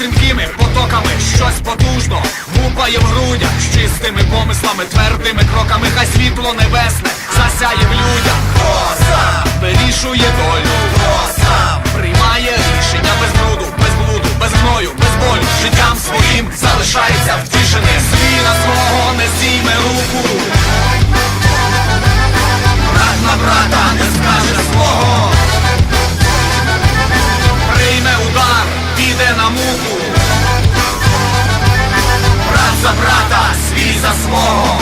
руками щось потужно гупає в грудях з чистими помислами, твердими кроками, хай світло небесне засяє в людях. Хто сам вирішує долю, хто сам приймає рішення без бруду, без блуду, без гною, без болю. Життям своїм залишається втішений. Звіра свого не зійме руку. за брата, свій за свого.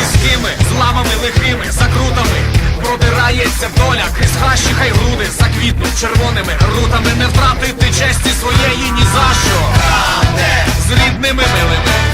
Різкими, зламами лихими, закрутами Пробирається доля, крізь хащі хай груди заквітнуть червоними рутами не втратити честі своєї ні за що Правде з рідними милими.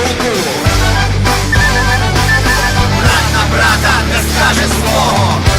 руку Брат на брата не скаже злого